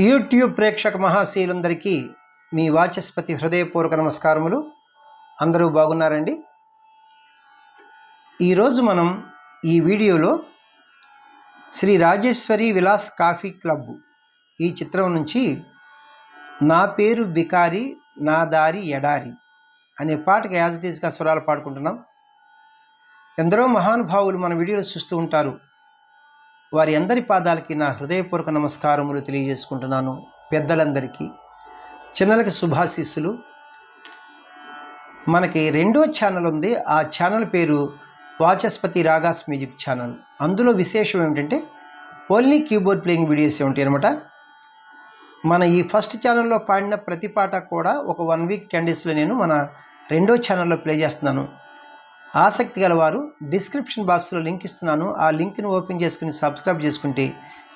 YouTube ప్రేక్షక మహాశీలందరికీ మీ వాచస్పతి హృదయపూర్వక నమస్కారములు. అందరూ బాగున్నారండి? ఈరోజు మనం ఈ వీడియోలో శ్రీ రాజేశ్వరి విలాస్ కాఫీ క్లబ్ ఈ చిత్రం నుంచి నా పేరు బికారి నా దారి ఎడారి అనే పాటకి యాజ్ ఇట్ స్వరాలు పాడుకుంటున్నాం. ఎందరో మహానుభావులు మన వీడియోలు చూస్తూ ఉంటారు. వారి అందరి పాదాలకి నా హృదయపూర్వక నమస్కారములు తెలియజేసుకుంటున్నాను పెద్దలందరికీ. చిన్నలకి శుభాశీస్సులు. మనకి రెండో ఛానల్ ఉంది. ఆ ఛానల్ పేరు వాచస్పతి రాగాస్ మ్యూజిక్ ఛానల్. అందులో విశేషం ఏమిటంటే ఓన్లీ కీబోర్డ్ ప్లేయింగ్ వీడియోస్ ఉంటాయి అనమాట మన ఈ ఫస్ట్ ఛానల్లో పాడిన ప్రతి పాట కూడా ఒక వన్ వీక్ టెన్ డేస్లో నేను మన రెండో ఛానల్లో ప్లే చేస్తున్నాను. ఆసక్తి గలవారు డిస్క్రిప్షన్ బాక్స్లో లింక్ ఇస్తున్నాను. ఆ లింక్ని ఓపెన్ చేసుకుని సబ్స్క్రైబ్ చేసుకుంటే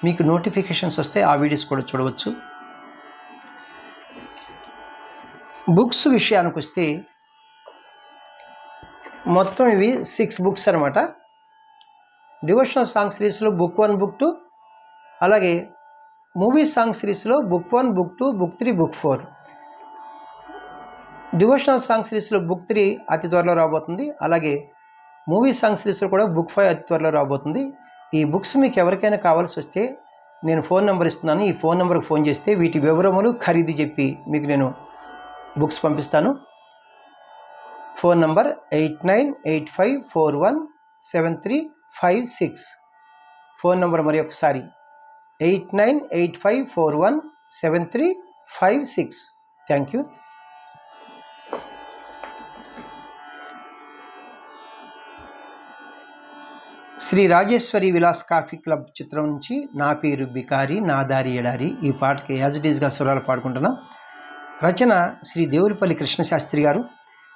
మీకు నోటిఫికేషన్స్ వస్తే ఆ వీడియోస్ కూడా చూడవచ్చు. బుక్స్ విషయానికి వస్తే మొత్తం ఇవి సిక్స్ బుక్స్ అనమాట డివోషనల్ సాంగ్ సిరీస్లో బుక్ వన్ బుక్ టూ అలాగే మూవీ సాంగ్ సిరీస్లో book one book two book three book four. Devotional song సిరీస్లో బుక్ త్రీ అతి త్వరలో రాబోతుంది. అలాగే మూవీ సాంగ్ సిరీస్లో కూడా బుక్ ఫైవ్ అతి త్వరలో రాబోతుంది. ఈ బుక్స్ మీకు ఎవరికైనా కావాల్సి వస్తే నేను ఫోన్ నెంబర్ ఇస్తున్నాను. ఈ ఫోన్ నెంబర్కి ఫోన్ చేస్తే వీటి వివరములు ఖరీదు చెప్పి మీకు నేను బుక్స్ పంపిస్తాను. Phone number eight nine eight five four one seven three five six. Phone number మరి ఒకసారి eight nine eight five four one seven three five six. Thank you. Shri Rajeshwari Vilas coffee club చిత్రం నుంచి నా పేరు బికారి నా దారి ఎడారి. ఈ పాటకి యాజ్ ఇట్ ఈజ్గా స్వరాలు పాడుకుంటున్నాం. రచన శ్రీ దేవులపల్లి కృష్ణశాస్త్రి గారు.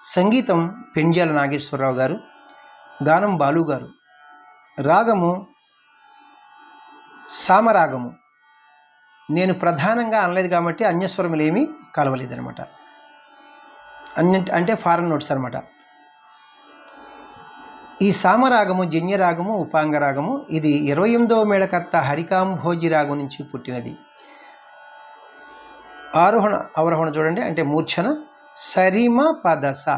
సంగీతం పెంజాల నాగేశ్వరరావు గారు. గానం బాలు గారు. రాగము సామరాగము. నేను ప్రధానంగా అనలేదు కాబట్టి అన్యస్వరములు ఏమీ కలవలేదనమాట అన్య అంటే ఫారెన్ నోట్స్ అనమాట ఈ సామరాగము జన్యరాగము ఉపాంగరాగము ఇది ఇరవై ఎనిమిదవ మేళకర్త హరికాంభోజి రాగం నుంచి పుట్టినది. ఆరోహణ అవరోహణ చూడండి అంటే మూర్ఛన సరిమ పదస.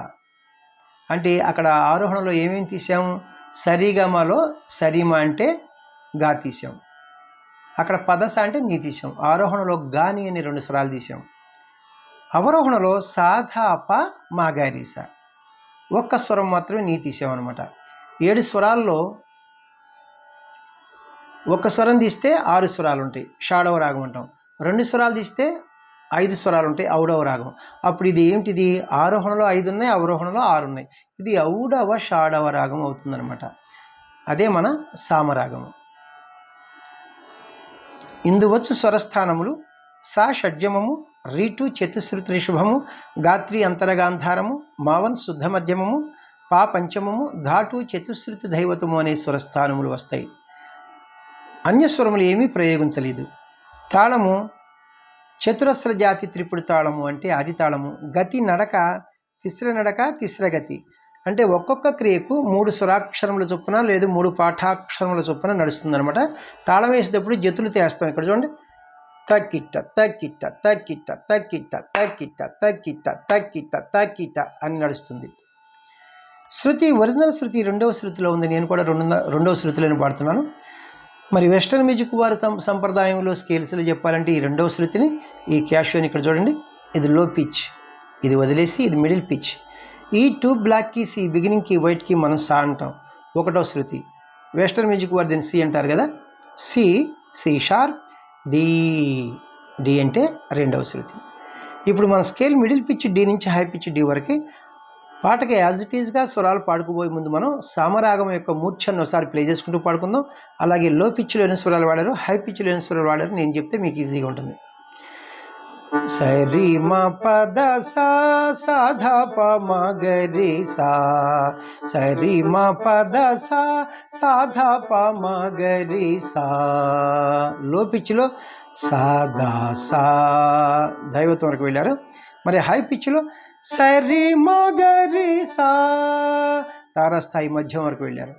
అంటే అక్కడ ఆరోహణలో ఏమేమి తీసాము సరిగమలో సరిమ అంటే గా తీసాం అక్కడ పదస అంటే నీ తీసాం ఆరోహణలో గాని అని రెండు స్వరాలు తీసాం అవరోహణలో సాధాప మాగారీస ఒక్క స్వరం మాత్రమే నీ తీసాం అనమాట ఏడు స్వరాల్లో ఒక స్వరం తీస్తే ఆరు స్వరాలు ఉంటాయి షాడవ రాగం అంటాం. రెండు స్వరాలు తీస్తే ఐదు స్వరాలు ఉంటాయి ఔడవ రాగం. అప్పుడు ఇది ఏమిటిది ఆరోహణలో ఐదు ఉన్నాయి అవరోహణలో ఆరు ఉన్నాయి. ఇది ఔడవ షాడవ రాగం అవుతుందన్నమాట. అదే మన సామరాగము. ఇందువచ్చు స్వరస్థానములు సా షడ్జమము రీటు చతుశ్రుతి రిషభము గాత్రి అంతరగాంధారము మావన్ శుద్ధ మధ్యమము పా పంచమము ధాటు చతుశ్రుతి దైవతము అనే స్వరస్థానములు వస్తాయి. అన్యస్వరములు ఏమీ ప్రయోగించలేదు. తాళము చతురస్ర జాతి త్రిపుడు తాళము అంటే ఆది తాళము. గతి నడక తిస్ర నడక తిస్రగతి అంటే ఒక్కొక్క క్రియకు మూడు స్వరాక్షరముల చొప్పున లేదు మూడు పాఠాక్షరముల చొప్పున నడుస్తుందనమాట తాళం వేసేటప్పుడు జతులు తేస్తాం ఇక్కడ చూడండి. తక్కిట్ట తక్కిట్ట తక్కిట్ట తక్కిట్ట తక్కిట్ట తక్కిట్ట తక్కిట్ట తక్కిట్ట అని నడుస్తుంది. శృతి ఒరిజినల్ శృతి రెండవ శృతిలో ఉంది. నేను కూడా రెండు రెండవ శృతిలోనే పాడుతున్నాను. మరి వెస్టర్న్ మ్యూజిక్ వారి సంప్రదాయంలో స్కేల్స్లో చెప్పాలంటే ఈ రెండవ శృతిని ఈ క్యాషోని ఇక్కడ చూడండి. ఇది లో పిచ్. ఇది వదిలేసి ఇది మిడిల్ పిచ్. ఈ టూ బ్లాక్ కీస్ ఈ బిగినింగ్ కీ వైట్ కీ మనం సా అంటాం. ఒకటో శృతి. వెస్టర్న్ మ్యూజిక్ వారు దీన్ని సి అంటారు కదా. C C sharp D D అంటే రెండవ శృతి. ఇప్పుడు మన స్కేల్ మిడిల్ పిచ్ డి నుంచి హై పిచ్ డి వరకు పాటకి యాజ్ ఇట్ ఈస్గా స్వరాలు పాడుకుపోయే ముందు మనం సామరాగం యొక్క మూర్ఛను ఒకసారి ప్లే చేసుకుంటూ పాడుకుందాం. అలాగే లో పిచ్లో ఎన్ని స్వరాలు వాడారు హై పిచ్లో ఎన్ని స్వరాలు వాడారు నేను చెప్తే మీకు ఈజీగా ఉంటుంది. సరి మ పద సాధ ప మగరి సా. సరి మ పద సా ప మగరి సా. లో పిచ్లో సాదా సా. దైవత్వం వరకు వెళ్ళారు. మరి హై పిచ్లో సరి మగరి సా తారాస్థాయి మధ్యం వరకు వెళ్ళారు.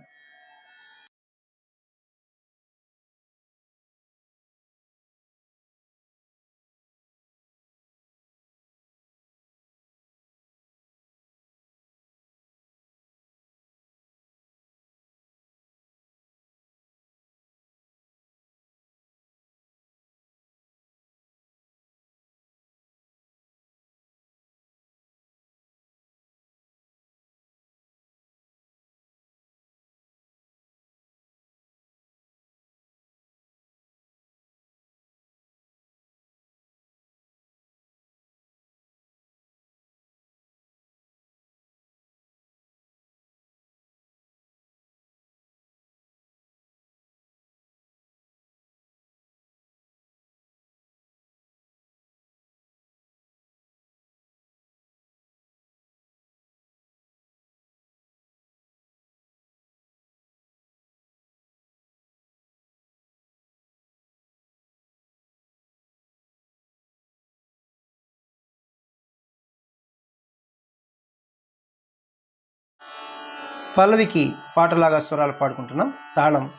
పల్లవికి పాటలాగా స్వరాలు పాడుకుంటున్నాం. తాళం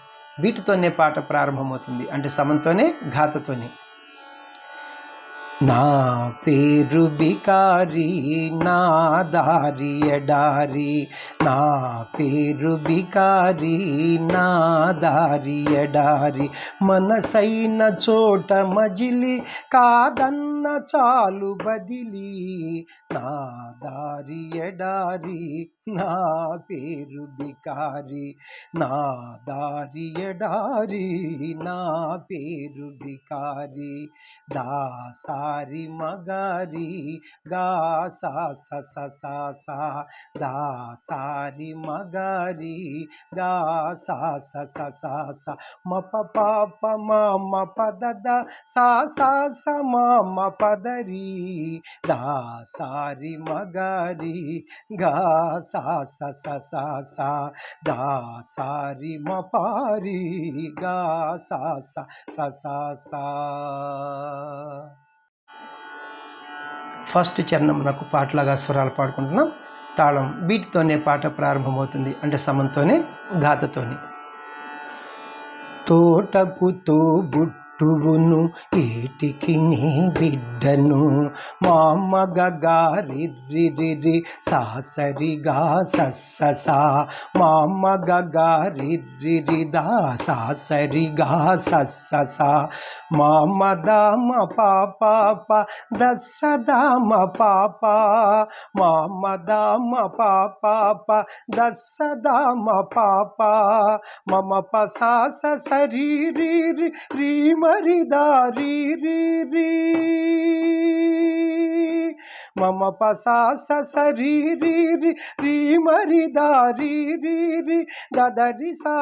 వీటితోనే పాట ప్రారంభమవుతుంది. అంటే సమంతోనే ఘాతతోనే. నా పేరు బికారి నా దారి ఎడారి. నా పేరు బికారి నా దారి ఎడారి. మనసైన చోట మజిలి కాదన్న చాలు బదిలి. నా దారి ఎడారి నా పేరు బికారి. నా దారి ఎడారి నా పేరు బికారి. దాసారి మగారి గా సా స స దాసారి మగారి గా సా సా స స స. మ ప ప ప మ ప ద సా సా స మ మ దాసారి గారి మగారి గా సా స స సా స దాసారి మ గా సా సా ఫస్ట్ చరణమునకు పాటలాగా స్వరాలు పాడుకుంటున్నాం. తాళం వీటితోనే పాట ప్రారంభమవుతుంది. అంటే సమంతోనే గాథతోనే తోటకు తోబుట్టువును ఏటికి నీ బిడ్డను? మా మగగారిర్రిరి సాసరిగా సస్ససా మా మగగారిర్రిరి దా సాసరిగా సస్ససా మా మదామ పాప దస్సదామ పాప మా మదామ పాప దస్సదామ పాప మమ పసాస సరీరి రీమ ಮರಿದಾರಿ ರೀ ರೀ ಮಮ ಪಸಾಸ ಸರಿ ರೀ ರಿ ರೀ ಮರಿದಾರಿ ರೀ ರಿ ದದರಿ ಸಾ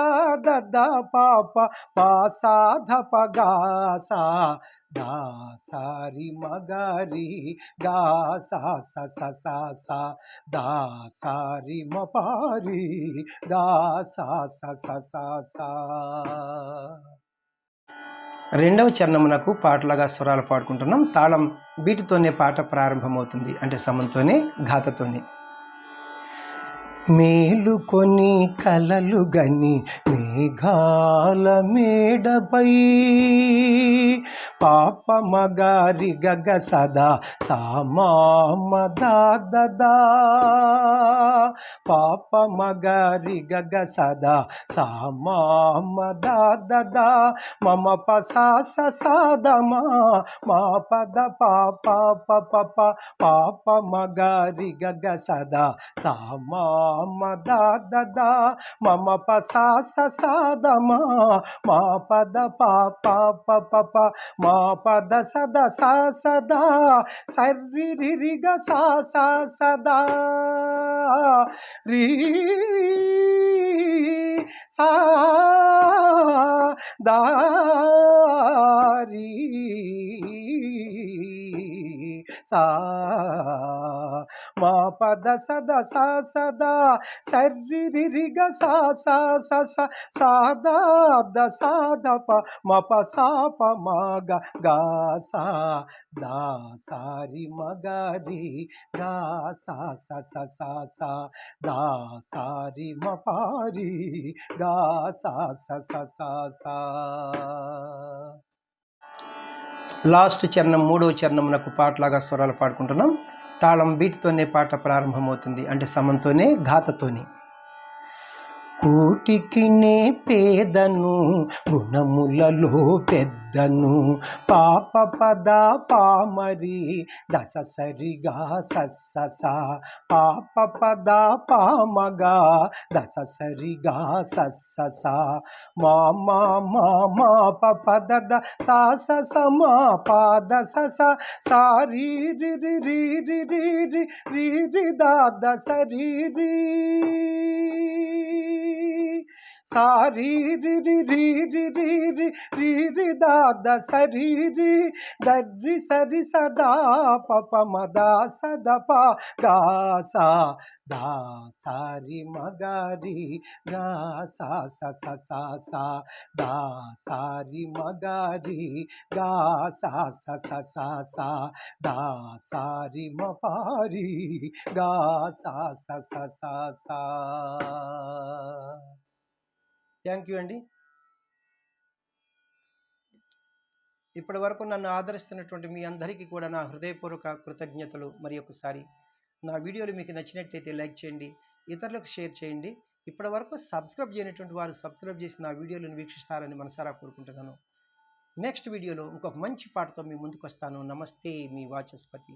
ದದ ಪಾಪ ಪಾಸಾಧ ಪಗಾಸ దాసారి మగారి దాసా దాసారి మపారి దాసా రెండవ చరణమునకు పాటలుగా స్వరాలు పాడుకుంటున్నాం. తాళం వీటితోనే పాట ప్రారంభమవుతుంది. అంటే సమంతోనే ఘాతతోనే. మేలుకొని కలలు గని మేఘాల మేడపై పాప మగారి గగ సదా సామామదా పాప మగారి గగ సదా సామామదా మమ పసాస సాదమా మా పద పాప పప పాప మగారి గగ సదా సామా మద మమ పసాస సాదమా మా పద పాప పప మా పద సద సా సదా. సర్రిరిగ సా సా సదా. రీ సా దారీ సా. మా పద సద సా సదా సర్రిరిగ సా సా స స సాదా ద సాద ప మ ప సా ప మ గ గా సా దా సారి మగరి గా సా స స సా సా దా సారి మ పారి గా సా స స సా సా. లాస్ట్ చరణం మూడవ చరణమునకు పాటలాగా స్వరాలు పాడుకుంటున్నాం. తాళం బీట్తోనే పాట ప్రారంభమవుతుంది. అంటే సమంతోనే ఘాతతోనే. కూటికి నే పేదను గుణములలో పెద్దను. పాప పద పామరి దశ సరిగా సస్స పాప పద పామగా దశ సరిగా సస్స మా మా మా మా పద ద సా స మా పాద స స. సారీ రి రి రి రి రి రి రి రి దా ద స రి రి. ಸಾರಿ ರಿ ರಿ ರೀ ರಿ ರೀ ರಿ ರೀ ರಿ ದಾದ ಸರಿ ರಿ ದರ್ರಿ ಸರಿ ಸದಾ ಪಪ ಮದ ಸದ ಪ ಗಾ ಸಾ दा सारी मगारी गा सा सा सा सा सा दा सारी मगारी गा सा सा सा सा सा दा सारी मपारी गा सा सा सा सा सा థ్యాంక్ యూ అండి. ఇప్పటి వరకు నన్ను ఆదరిస్తున్నటువంటి మీ అందరికీ కూడా నా హృదయపూర్వక కృతజ్ఞతలు. మరి ఒకసారి నా వీడియోలు మీకు నచ్చినట్లయితే లైక్ చేయండి ఇతరులకు షేర్ చేయండి. ఇప్పటి వరకు సబ్స్క్రైబ్ చేయనటువంటి వారు సబ్స్క్రైబ్ చేసి నా వీడియోలను వీక్షిస్తారని మనసారా కోరుకుంటున్నాను. నెక్స్ట్ వీడియోలో ఇంకొక మంచి పాటతో మీ ముందుకు వస్తాను నమస్తే మీ వాచస్పతి.